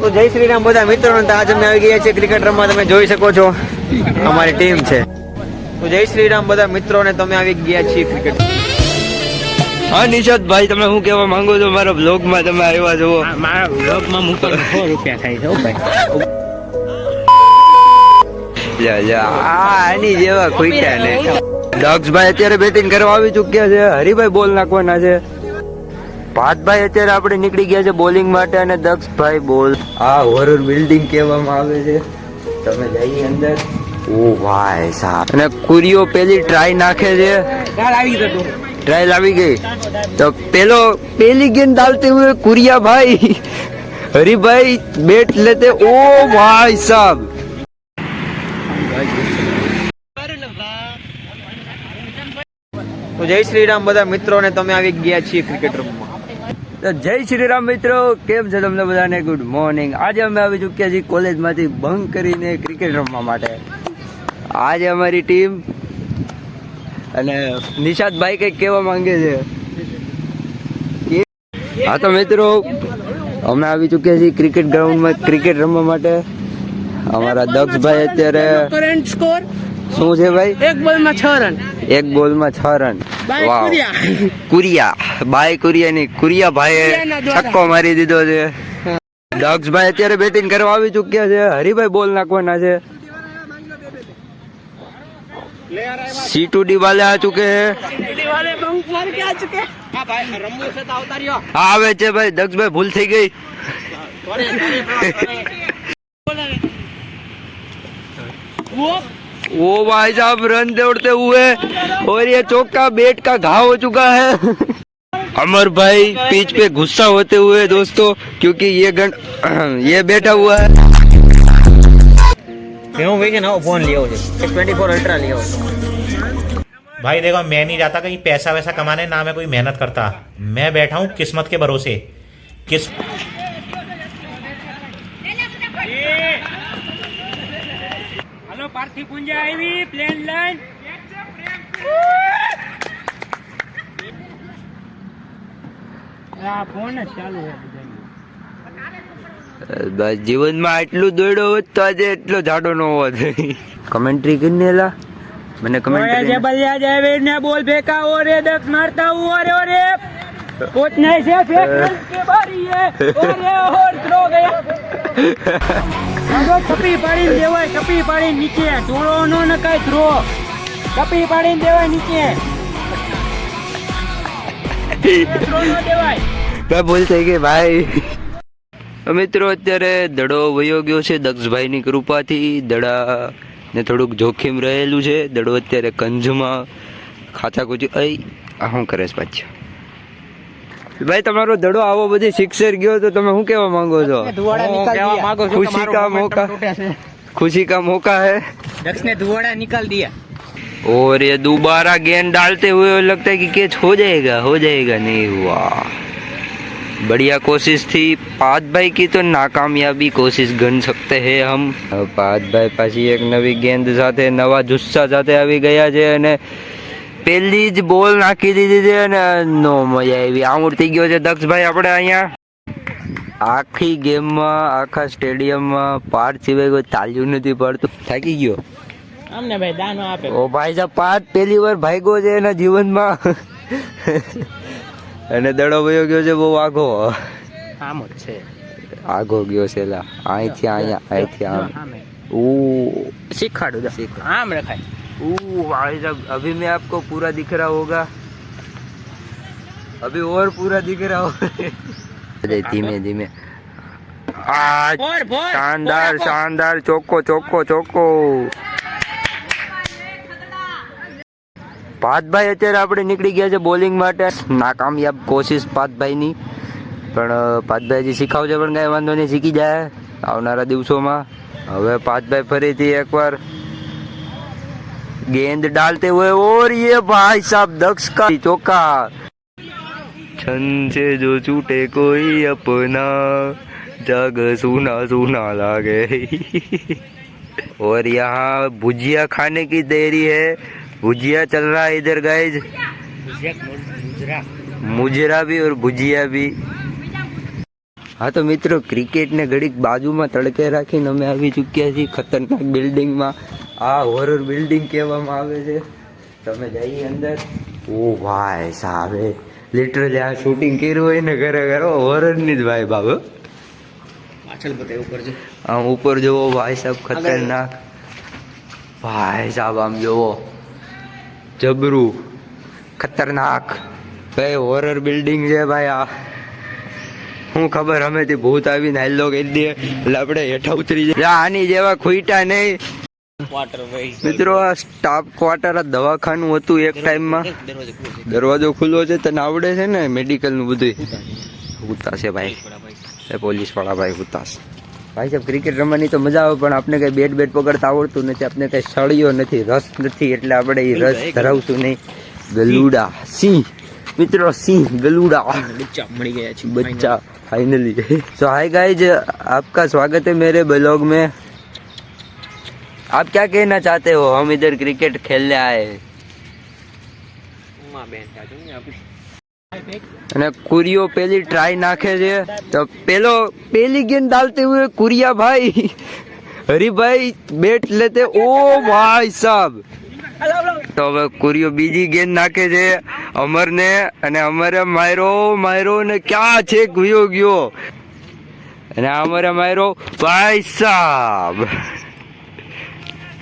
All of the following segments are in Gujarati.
તો જય શ્રી રામ બધા મિત્રો આજ અમે આવી ગયા છીએ ક્રિકેટ રમવા. તમે જોઈ શકો છો અમારી ટીમ છે. તો જય શ્રી રામ બધા મિત્રોને તમે આવી ગયા છીએ ક્રિકેટ હા નિશાદ ભાઈ તમે હું કહેવા માંગો છો મારા બ્લોગમાં તમે આવ્યા જુઓ. મારા બ્લોગમાં મૂકવાનું સો રૂપિયા થાય છે ભાઈ. જા જા. આ આની જેવા ખોઈટા ને. દક્ષભાઈ અત્યારે બેટિંગ કરવા આવી ચુક્યા છે. હરિભાઈ બોલ નાખવાના છે. ભાતભાઈ અત્યારે આપણે નીકળી ગયા છે બોલિંગ માટે અને દક્ષભાઈ બોલ. આ હોરર બિલ્ડિંગ કહેવામાં આવે છે. તમે જઈ અંદર. ઓ ભાઈ સાહેબ. અને કુરિયો પેલી ટ્રાય નાખે છે. ટ્રાય લાવી ગઈ. તો પેલો પેલી ગેંદ ડાલતે હુએ કુરિયા ભાઈ. હરીભાઈ બેટ લેતે. ઓ ભાઈ સાહેબ. તો જય શ્રી રામ બધા મિત્રો ને તમે આવી ગયા છીએ ક્રિકેટ રમવા તો જય શ્રી રામ મિત્રો, કેમ છે તમને બધાને? ગુડ મોર્નિંગ આજે અમે આવી ચૂક્યા છીએ કોલેજમાંથી બંક કરીને ક્રિકેટ રમવા માટે. આજે અમારી ટીમ અને નિશાદભાઈ કંઈક કહેવા માંગે છે. હા તો મિત્રો, અમે આવી ચૂક્યા છીએ ક્રિકેટ ગ્રાઉન્ડમાં ક્રિકેટ રમવા માટે. અમારા દક્ષભાઈ અત્યારે કરંટ સ્કોર શું છે ભાઈ? એક બોલમાં છ રન. એક બોલમાં છ રન. વાવ. કુરિયા. કુરિયા. બાય કુરિયા ની કુરિયા ભાઈએ છક્કો મારી દીધો છે. દક્ષભાઈ અત્યારે બેટિંગ કરવા આવી ચુક્યા છે. હરિભાઈ બોલ નાખવાના છે. સીટુ ડી વાલે આ ચુકે આવે છે ભાઈ. દક્ષભાઈ ભૂલ થઈ ગઈ. वो भाई साहब रन दौड़ते हुए और ये चौका बेट का घाव हो चुका है। अमर भाई पीच पे गुस्सा होते हुए दोस्तों क्योंकि ये गन ये बैठा हुआ है। क्यों भाई ना फ़ोन लिया ट्वेंटी फोर अल्ट्रा लिया भाई देखो मैं नहीं जाता कहीं पैसा वैसा कमाने ना मैं कोई मेहनत करता। मैं बैठा हूँ किस्मत के भरोसे। किस्मत પાર્થિવ પુંજા આવી પ્લેન લાઈન જીવનમાં એટલું દોડો હોત તો આજે એટલો જાડો ન હોત. કમેન્ટ્રી કરીને લા મને કમેન્ટ્રી જે બલિયા જાય ને બોલ ફેંકા ઓરે દસ મારતા ઓરે ઓરે. કોચ નહીં છે ફેંક કે બારી ઓરે ઓર થ્રો ગયા. આગો પાડીને દેવાય, કપી પાડીને નીચે. ટોળો નો નકાય ધ્રો કપી પાડીને દેવાય નીચે. ભૂલ થઈ ગઈ, ભાઈ. મિત્રો, અત્યારે દડો વયો ગયો છે દક્ષભાઈની કૃપાથી. દડા ને થોડુંક જોખીમ રહેલું છે. દડો અત્યારે કંજમાં ખાચા કુચી અઈ આ શું કરે છે પાછો? ભાઈ તમારો દડો આવો બધી સિક્સર ગયો તો તમે શું કહેવા માંગો છો કહેવા માંગુ છું કે ખુશી મારો કા momentum મોકા તૂટે છે. खुशी का मौका है दक्ष ने धुआड़ा निकाल दिया और ये दोबारा गेंद डालते हुए लगता है कि कैच हो जाएगा हो जाएगा नहीं हुआ बढ़िया कोशिश थी पाद भाई की तो नाकामयाबी कोशिश गण सकते हैं हम પાદ ભાઈ પાછી એક નવી ગેંદ સાથે નવા જુસ્સા સાથે આવી ગયા છે અને પહેલી જ બોલ નાખી દીધી છે અને નો મજા આવી. આઉટ થઈ ગયો છે. દક્ષભાઈ આપણે અહીંયા આખી ગેમમાં આખા સ્ટેડિયમમાં પાર સિવાય કોઈ તાલ્યું નથી પડતું. થાકી ગયો? અમને ભાઈ દાનો આપે. ઓ ભાઈ સાહેબ પાર પહેલી વાર ભાગ્યો છે એના જીવનમાં. અને દડો વયો ગયો છે બહુ આઘો. આમ જ છે. આઘો ગયો છે લા. અહીંથી અહીંયા અહીંથી આમ. ઉ શીખાડું શીખવાડું. આમ રખાય. भाई साहब अभी मैं आपको पूरा दिख रहा होगा अभी और पूरा दिख रहा होगा धीमे धीमे आ ફોર ફોર શાનદાર શાનદાર ચોખ્ખો ચોખ્ખો ચોખ્ખો પાતભાઈ અત્યારે આપણે નીકળી ગયા છે બોલિંગ માટે નાકામયાબ કોશિશ પાતભાઈની પણ અ, પાતભાઈ હજી શીખાવશે પણ કાંઈ વાંધો નહીં શીખી જાય આવનારા દિવસોમાં હવે પાતભાઈ ફરીથી એકવાર गेंद डालते हुए और ये भाई साहब दक्ष का चौका छन से जो छूटे कोई अपना जग सुना सुना लागे और यहाँ भुजिया खाने की देरी है भुजिया चल रहा है इधर गाइज मुजरा भी और भुजिया भी હા તો મિત્રો ક્રિકેટને ઘડીક બાજુમાં તડકે રાખીને અમે આવી ચૂક્યા છીએ ખતરનાક બિલ્ડિંગમાં આ હોરર બિલ્ડિંગ કહેવામાં આવે છે. તમે જઈએ અંદર. ઓ ભાઈ સાહેબ લિટરલી આ શૂટિંગ કર્યું હોય ને ઘરે ઘરે. હોરરની જ ભાઈ બાબુ પાછળ બતાય ઉપર જો. આમ ઉપર જોવો ભાઈ સાહેબ ખતરનાક. ભાઈ સાહેબ આમ જોવો જબરું. ખતરનાક. ભાઈ હોરર બિલ્ડિંગ છે ભાઈ આ. હું ખબર હમેથી ભૂત આવીને હેલ્લો કહી દે. એટલે આપણે હેઠા ઉતરી જાય આની જેવા ખુઈટા નહીં. મિત્રો આ સ્ટાફ ક્વાર્ટર આ દવાખાનું હતું એક ટાઈમમાં દરવાજો ખુલ્લો છે. તને આવડે છે ને મેડિકલનું બધું ઉતાશે ભાઈ. પોલીસવાળા ભાઈ ઉતાશ ભાઈ સાહેબ ક્રિકેટ રમવાની તો મજા આવે પણ આપણે કઈ બેટ બેટ પકડતા આવડતું નથી. આપણે કઈ સળિયો નથી રસ નથી એટલે આપણે એ રસ ધરાવશું નહીં. ગલુડા. સિંહ. મિત્રો સિંહ ગલુડા. મળી ગયા છે બચ્ચા ફાઇનલી સો હાય ગાઈઝ આપકા સ્વાગત હે મેરે બ્લોગ મેં. आप क्या कहना चाहते हो? हम इधर क्रिकेट खेलने आए। અને કુરિયો પેલી ટ્રાય નાખે છે. તો પેલો પેલી ગેંદ ડાલતે હુએ કુરિયા ભાઈ. હરીભાઈ બેટ લેતે ઓ ભાઈ સાહેબ તો હવે કુરિયો બીજી ગેંદ નાખે છે અમરને અને અમરે માયરો માયરો ને ક્યાં છે ગુયો ગયો? અને અમરે માયરો ભાઈ સાહેબ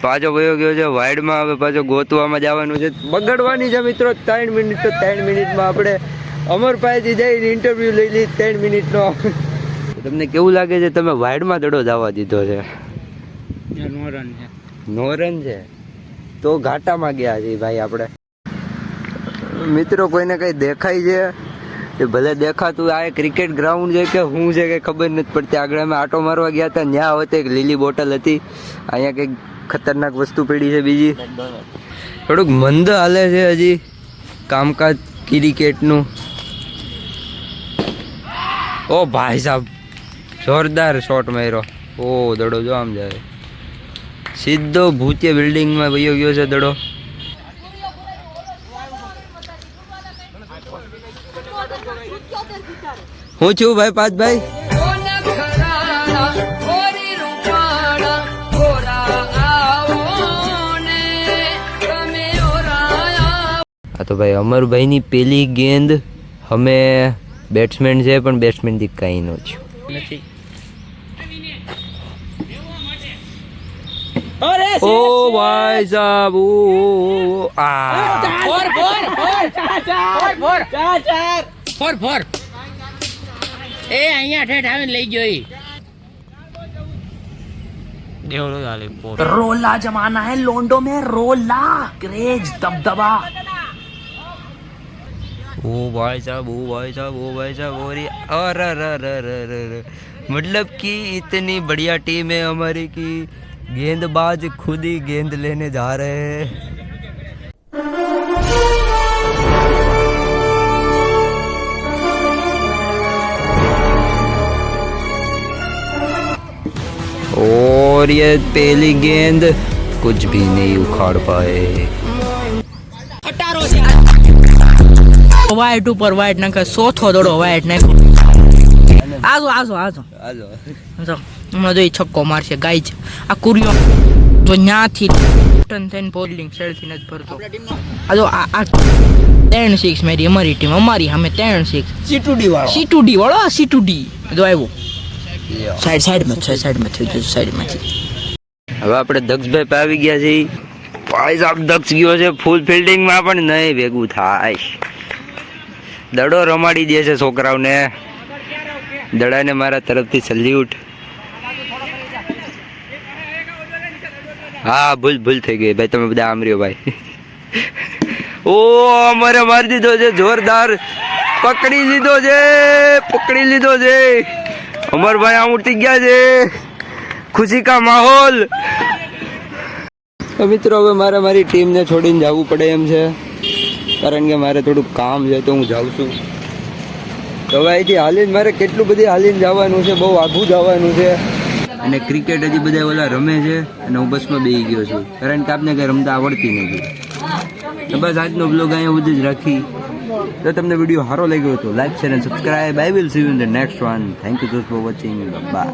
પાછો વયો ગયો છે વાઇડમાં હવે પાછો ગોતવામાં જવાનું છે. બગડવાની છે મિત્રો ત્રણ મિનિટ તો ત્રણ મિનિટમાં આપણે અમર પાસેથી જઈને ઇન્ટરવ્યુ લઈ લીધી ત્રણ મિનિટનો. તમને કેવું લાગે છે તમે વાઇડમાં દડો જવા દીધો છે? નોરન છે. તો ઘાટામાં ગયા છે ભાઈ આપણે. મિત્રો કોઈને કઈ દેખાય છે? એ ભલે દેખાતું આ ક્રિકેટ ગ્રાઉન્ડ છે કે શું છે કે ખબર નથી પડતી. આગળ અમે આટો મારવા ગયા હતા ત્યાં આવતે એક લીલી બોટલ હતી. અહીંયા કંઈક ખતરનાક વસ્તુ પડી છે બીજી. થોડુંક મંદ હાલે છે હજી કામકાજ ક્રિકેટનું. ઓ ભાઈ સાહેબ જોરદાર શોટ માર્યો. ઓ દડો જો આમ જાય. સીધો ભૂતિય બિલ્ડિંગમાં વયો ગયો છે દડો. હું છું ભાઈ પાંચભાઈ તો ભાઈ અમરભાઈની પેલી ગેંદ અમે બેટ્સમેન છે પણ બેટ્સમેનથી કંઈ ન થયું નથી અરે ઓ ભાઈ સાહેબ ઓ, ઓ, ઓ, આ ફોર ફોર ફોર ચાર ફોર ચાર ચાર ફોર ફોર એ અહીંયા ઠેઠ આવીને લઈ ગયો ઈ रोला जमाना है लोंडो में रोला क्रेज दबदबा ओ भाई साहब ओ भाई साहब ओ भाई साहब, और अरे मतलब कि इतनी बढ़िया टीम है हमारी कि गेंदबाज खुद ही गेंद लेने जा रहे हैं। और ये पहली गेंद कुछ भी नहीं उखाड़ पाए। વાઇટ ઉપર વાઈટ નાખે ચોથો દડો વાઈટ નાખો. આજો આજો આજો. હાલો જો હમણાં જોઈ છક્કો મારશે ગાય છે. આ કુરિયો જો ન્યાથી ટન થઈને બોલિંગ શેડથી નથી ભરતો. આ જો આ ત્રણ સિક્સ મારી અમારી ટીમ અમારી સામે ત્રણ સિક્સ સીટુડી વાળો. સીટુડી વાળો આ સી ડી જો આવ્યો સાઈડ સાઈડમાં છે સાઈડમાં થયું જો સાઈડમાંથી હવે આપણે દક્ષભાઈ પાવી આવી ગયા છીએ. ભાઈ સાહેબ દક્ષ ગયો છે ફૂલ ફિલ્ડિંગમાં પણ નહીં ભેગું થાય. દડો રમાડી દે છે છોકરાઓને. દડાને મારા તરફથી સલ્યુટ હા, ભૂલ ભૂલ થઈ ગઈ. ભાઈ, તમે બધા આમ ભાઈ. ઓ, અમારે મારી દીધો છે, જોરદાર. પકડી લીધો છે, પકડી લીધો છે. અમરભાઈ આમ ઉઠી ગયા છે. ખુશી કા માહોલ. મિત્રો, હવે મારે મારી ટીમને છોડીને જવું પડે એમ છે. કારણ કે મારે થોડુંક કામ છે તો હું જાઉં છું. તો હવે અહીંથી હાલીને મારે કેટલું બધી હાલીને જવાનું છે, બહુ આઘું જવાનું છે. અને ક્રિકેટ હજી બધા ઓલા રમે છે અને હું બસમાં બેસી ગયો છું. કારણ કે આપને કંઈ રમતા આવડતી નથી. તો બસ આજનો બ્લોગ અહીંયા સુધી જ રાખી. તો તમને વીડિયો સારો લાગ્યો તો લાઈક શેર અને subscribe I will see you in the next one thank you for watching bye